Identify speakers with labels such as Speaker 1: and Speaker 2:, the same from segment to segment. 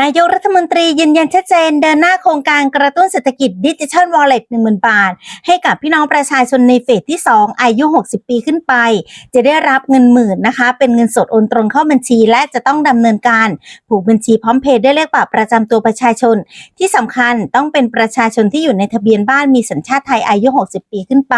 Speaker 1: นายกรัฐมนตรียืนยันชัดเจนเดินหน้าโครงการกระตุ้นเศรษฐกิจดิจิทัลวอลเล็ต10,000 บาท ให้กับพี่น้องประชาชนในเฟสที่ 2 อายุ 60 ปีขึ้นไป จะได้รับเงินหมื่นนะคะ เป็นเงินสดโอนตรงเข้าบัญชี และจะต้องดำเนินการผูกบัญชีพร้อมเพย์ด้วยเลขบัตรประจำตัวประชาชน ที่สำคัญต้องเป็นประชาชนที่อยู่ในทะเบียนบ้านมีสัญชาติไทยอายุ 60 ปีขึ้นไป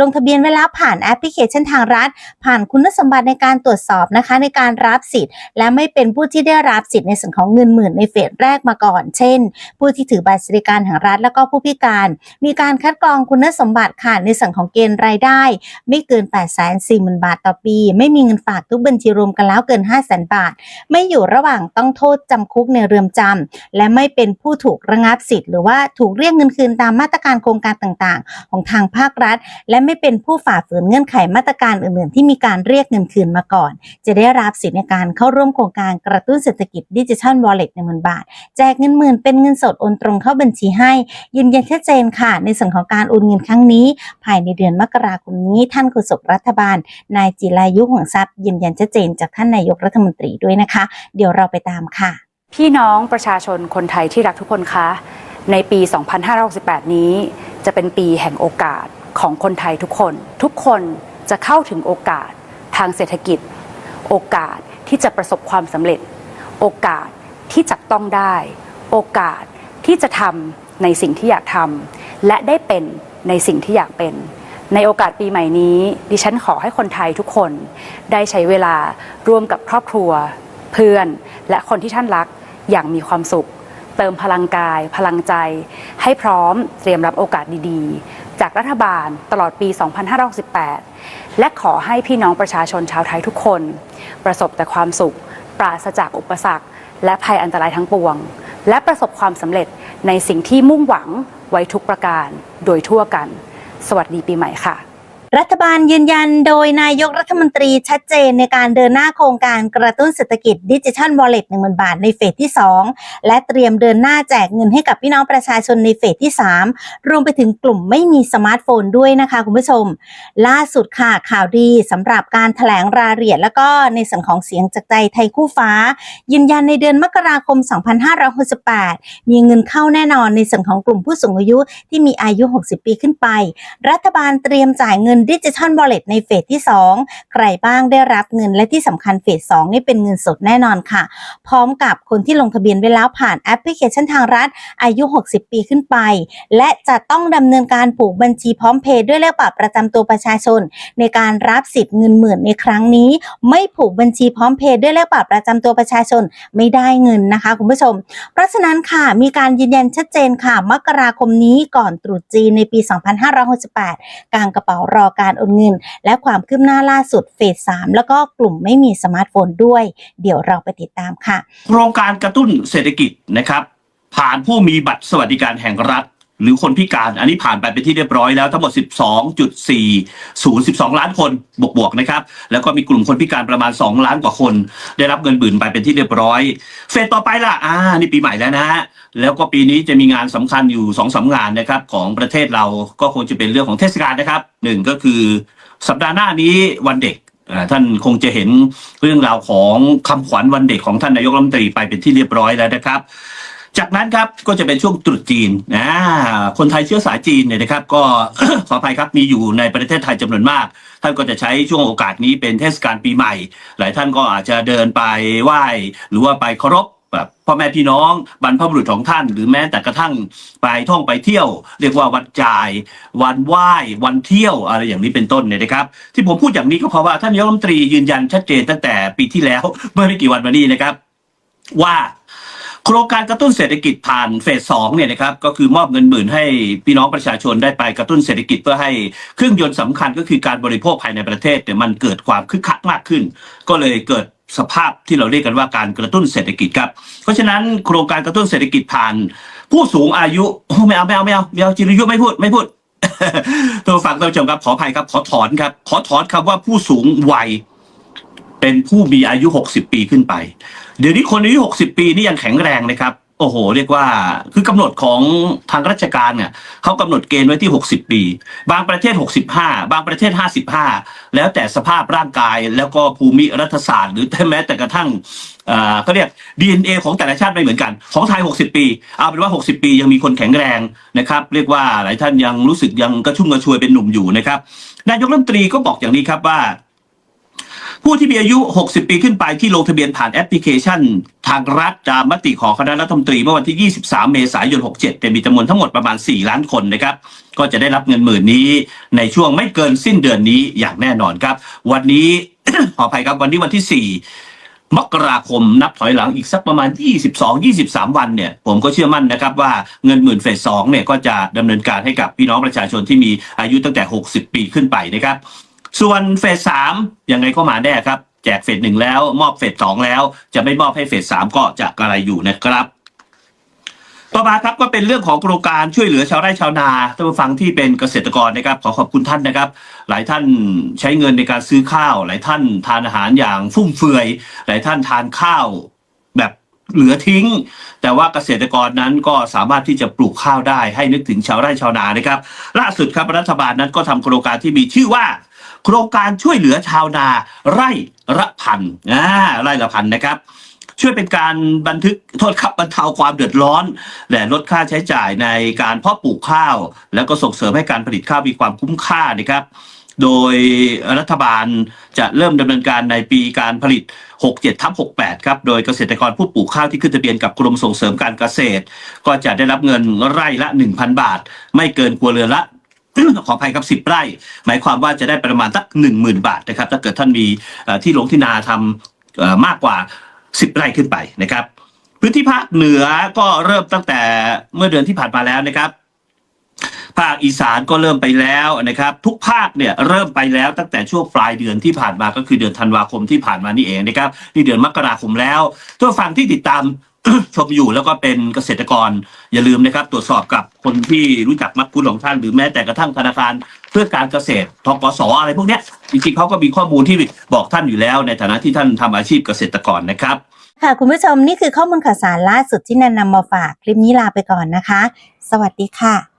Speaker 1: ลงทะเบียนไว้แล้วผ่านแอปพลิเคชันทางรัฐ ผ่านคุณสมบัติในการตรวจสอบนะคะในการรับสิทธิ์ และไม่เป็นผู้ที่ได้รับสิทธิ์ในส่วนของเงินหมื่นในเฟสแรกมาก่อน เช่น ผู้ที่ถือบัตรสวัสดิการแห่งรัฐแล้วก็ผู้พิการ มีการคัดกรองคุณสมบัติค่ะในส่วนของเกณฑ์รายได้ ไม่เกิน8 4 0 0 0 0บาทต่อปี ไม่มีเงินฝากทุกบัญชีรวมกันแล้วเกิน5 0 0 0 0 0บาท ไม่อยู่ระหว่างต้องโทษจำคุกในเรือนจำและไม่เป็นผู้ถูกระงับสิทธิ์หรือว่าถูกเรียกเงินคืนตามมาตรการโครงการต่างๆ ของทางภาครัฐ และไม่เป็นผู้ฝ่าฝืนเงื่อนไขมาตรการอื่นๆ ที่มีการเรียกเงินคืนมาก่อน จะได้รับสิทธิในการเข้าร่วมโครงการกระตุ้นเศรษฐกิจดิจิทัลวอลเล็ตหนึ่งหมื่นบาท แจกเงินหมื่นเป็นเงินสดโอนตรงเข้าบัญชีให้ ยืนยันชัดเจนค่ะ ในส่วนของการโอนเงินครั้งนี้ ภายในเดือนมกราคมนี้ ท่านโฆษกรัฐบาล นายจิรายุห่วงทรัพย์ ยืนยันชัดเจนจากท่านนายกรัฐมนตรีด้วยนะคะ เดี๋ยวเราไปตามค่ะ
Speaker 2: พี่น้องประชาชนคนไทยที่รักทุกคนคะ ในปี 2568 นี้ จะเป็นปีแห่งโอกาสของคนไทยทุกคน ทุกคนจะเข้าถึงโอกาสทางเศรษฐกิจ โอกาสที่จะประสบความสำเร็จ โอกาส ที่จับต้องได้ โอกาสที่จะทำในสิ่งที่อยากทำและได้เป็นในสิ่งที่อยากเป็น ในโอกาสปีใหม่นี้ ดิฉันขอให้คนไทยทุกคน ได้ใช้เวลาร่วมกับครอบครัว เพื่อน และคนที่ท่านรักอย่างมีความสุข เติมพลังกาย พลังใจ ให้พร้อมเตรียมรับโอกาสดีๆ จากรัฐบาลตลอดปี 2568 และขอให้พี่น้องประชาชนชาวไทยทุกคน ประสบแต่ความสุข ปราศจากอุปสรรค และภัยอันตรายทั้งปวง และประสบความสำเร็จในสิ่งที่มุ่งหวังไว้ทุกประการโดยทั่วกัน สวัสดีปีใหม่ค่ะ
Speaker 1: รัฐบาลยืนยันโดยนายกรัฐมนตรีชัดเจนในการเดินหน้าโครงการกระตุ้นเศรษฐกิจดิจิทัลวอลเล็ตหนึ่งบาทในเฟสที่ 2 และเตรียมเดินหน้าแจกเงินให้กับพี่น้องประชาชนในเฟสที่ 3 รวมไปถึงกลุ่มไม่มีสมาร์ทโฟนด้วยนะคะคุณผู้ชม ล่าสุดค่ะข่าวดีสำหรับการถแถลงรายละเอียด แล้วก็ในส่วนของเสียงจากใจไทยคู่ฟ้า ยืนยันในเดือนมกราคม 2568 มีเงินเข้าแน่นอนในส่วนของกลุ่มผู้สูงอายุที่มีอายุ 60 ปีขึ้นไป รัฐบาลเตรียมจ่ายเงินดิจิทัลวอลเล็ตในเฟสที่ 2 ใครบ้างได้รับเงินและที่สำคัญเฟส 2 นี่เป็นเงินสดแน่นอนค่ะ พร้อมกับคนที่ลงทะเบียนไว้แล้วผ่านแอปพลิเคชันทางรัฐ อายุ 60 ปีขึ้นไป และจะต้องดำเนินการผูกบัญชีพร้อมเพย์ด้วยเลขบัตรประจำตัวประชาชน ในการรับสิทธิ์เงินหมื่นในครั้งนี้ ไม่ผูกบัญชีพร้อมเพย์ด้วยเลขบัตรประจำตัวประชาชนไม่ได้เงินนะคะคุณผู้ชม เพราะฉะนั้นค่ะมีการยืนยันชัดเจนค่ะมกราคมนี้ก่อนตรุษจีนในปี 2568กลางกระเป๋ารอการโอนเงิน และความคืบหน้าล่าสุดเฟสสามแล้วก็กลุ่มไม่มีสมาร์ทโฟนด้วย เดี๋ยวเราไปติดตามค่ะ
Speaker 3: โครงการกระตุ้นเศรษฐกิจนะครับ ผ่านผู้มีบัตรสวัสดิการแห่งรัฐ หรือคนพิการ อันนี้ผ่านไปเป็นที่เรียบร้อยแล้วทั้งหมด 12.4 0 12 ล้านคนบวกๆนะครับ แล้วก็มีกลุ่มคนพิการประมาณ 2 ล้านกว่าคน ได้รับเงินบื่นไปเป็นที่เรียบร้อย เฟสต่อไปล่ะ อ่า นี่ปีใหม่แล้วนะฮะ แล้วก็ปีนี้จะมีงานสำคัญอยู่2อสางานนะครับของประเทศเรา ก็คงจะเป็นเรื่องของเทศกาลนะครับหนึ่งก็คือสัปดาห์หน้านี้วันเด็กท่านคงจะเห็นเรื่องราวของคำขวัญวันเด็กของท่านนายกรัฐมนตรีไปเป็นที่เรียบร้อยแล้วนะครับ จากนั้นครับก็จะเป็นช่วงตรุษจีนนะคนไทยเชื้อสายจีนเนี่ยนะครับ ก็ขออภัยครับมีอยู่ในประเทศไทยจำนวนมาก ท่านก็จะใช้ช่วงโอกาสนี้เป็นเทศกาลปีใหม่ หลายท่านก็อาจจะเดินไปไหว้หรือว่าไปเคารพแบบพ่อแม่พี่น้องบรรพบุรุษของท่าน หรือแม้แต่กระทั่งไปท่องไปเที่ยว เรียกว่าวันจ่าย วันไหว้วันเที่ยวอะไรอย่างนี้เป็นต้นเนี่ยนะครับ ที่ผมพูดอย่างนี้ก็เพราะว่าท่านนายกรัฐมนตรียืนยันชัดเจนตั้งแต่ปีที่แล้วเมื่อไม่กี่วันมานี้นะครับ ว่า โครงการกระตุ้นเศรษฐกิจผ่านเฟสสองเนี่ยนะครับก็คือมอบเงินหมื่นให้พี่น้องประชาชนได้ไปกระตุ้นเศรษฐกิจเพื่อให้เครื่องยนต์สำคัญก็คือการบริโภคภายในประเทศเนี่ยมันเกิดความคึกคักมากขึ้น ก็เลยเกิดสภาพที่เราเรียกกันว่าการกระตุ้นเศรษฐกิจครับ เพราะฉะนั้นโครงการกระตุ้นเศรษฐกิจผ่าน ผู้สูงอายุโอ้ไม่เอาไม่เอาไม่เอาไม่เอาจิรยุไม่พูดไม่พูดตัวฟังท่านชมครับขออภัยครับขอถอนครับขอถอนคำว่าผู้สูงวัย เป็นผู้มีอายุ 60 ปีขึ้นไป เดี๋ยวนี้คนอายุ 60 ปีนี่ยังแข็งแรงนะครับ โอ้โห เรียกว่าคือกำหนดของทางราชการเนี่ยเขากำหนดเกณฑ์ไว้ที่ 60 ปี บางประเทศ 65 บางประเทศ 55 แล้วแต่สภาพร่างกายแล้วก็ภูมิรัฐศาสตร์ หรือแม้แต่กระทั่งเอ่อเขาเรียก DNA ของแต่ละชาติไม่เหมือนกัน ของไทย 60 ปี เอาเป็นว่า 60 ปียังมีคนแข็งแรงนะครับ เรียกว่าหลายท่านยังรู้สึกยังกระชุ่มกระชวยเป็นหนุ่มอยู่นะครับ นายกรัฐมนตรีก็บอกอย่างนี้ครับว่า ผู้ที่มีอายุ 60 ปีขึ้นไปที่ลงทะเบียนผ่านแอปพลิเคชัน ทางรัฐตามมติของคณะรัฐมนตรีเมื่อวันที่ 23 เมษายน 67แต่มีจำนวนทั้งหมดประมาณ 4 ล้านคนนะครับ ก็จะได้รับเงินหมื่นนี้ในช่วงไม่เกินสิ้นเดือนนี้อย่างแน่นอนครับ วันนี้ ขออภัยครับวันนี้วันที่ 4มกราคมนับถอยหลังอีกสักประมาณ 22-23 วันเนี่ย ผมก็เชื่อมั่นนะครับว่าเงินหมื่นเฟสสองเนี่ยก็จะดำเนินการให้กับพี่น้องประชาชนที่มีอายุตั้งแต่ 60 ปีขึ้นไปนะครับ ส่วนเฟสสามยังไงก็มาแน่ครับ แจกเฟสหนึ่งแล้ว มอบเฟสสองแล้ว จะไม่มอบให้เฟสสามก็จะกระไรอยู่นะครับ ต่อมาครับก็เป็นเรื่องของโครงการช่วยเหลือชาวไร่ชาวนาท่านผู้ฟังที่เป็นเกษตรกรนะครับ ขอขอบคุณท่านนะครับ หลายท่านใช้เงินในการซื้อข้าว หลายท่านทานอาหารอย่างฟุ่มเฟือย หลายท่านทานข้าวแบบเหลือทิ้ง แต่ว่าเกษตรกรนั้นก็สามารถที่จะปลูกข้าวได้ให้นึกถึงชาวไร่ชาวนานะครับ ล่าสุดครับรัฐบาลนั้นก็ทำโครงการที่มีชื่อว่า โครงการช่วยเหลือชาวนาไร่ละพันอ่าไร่ละพันนะครับ ช่วยเป็นการบันทึกโทษครับบรรเทาความเดือดร้อน และลดค่าใช้จ่ายในการเพาะปลูกข้าว แล้วก็ส่งเสริมให้การผลิตข้าวมีความคุ้มค่านะครับโดยรัฐบาลจะเริ่มดำเนินการในปีการผลิต 67ทับ68 ครับ โดยเกษตรกรผู้ปลูกข้าวที่ขึ้นทะเบียนกับกรมส่งเสริมการเกษตร ก็จะได้รับเงินไร่ละ 1,000 บาท ไม่เกินครัวเรือนละ ขออภัยครับ10ไร่ หมายความว่าจะได้ประมาณสัก10,000บาทนะครับ ถ้าเกิดท่านมีที่ลงที่นาทำเอ่อมากกว่า10ไร่ขึ้นไปนะครับ พื้นที่ภาคเหนือก็เริ่มตั้งแต่เมื่อเดือนที่ผ่านมาแล้วนะครับ ภาคอีสานก็เริ่มไปแล้วนะครับ ทุกภาคเนี่ยเริ่มไปแล้วตั้งแต่ช่วงปลายเดือนที่ผ่านมาก็คือเดือนธันวาคมที่ผ่านมานี่เองนะครับนี่เดือนมกราคมแล้วทุกฟังที่ติดตาม ชมอยู่แล้วก็เป็นเกษตรกรอย่าลืมนะครับ ตรวจสอบกับคนที่รู้จักมักคุ้นของท่าน หรือแม้แต่กระทั่งธนาคารเพื่อการเกษตรทกสอะไรพวกเนี้ยจริงๆเขาก็มีข้อมูลที่บอกท่านอยู่แล้ว ในฐานะที่ท่านทำอาชีพเกษตรกรนะครับ
Speaker 1: ค่ะคุณผู้ชมนี่คือข้อมูลข่าวสารล่าสุดที่นันนำมาฝากคลิปนี้ลาไปก่อนนะคะ สวัสดีค่ะ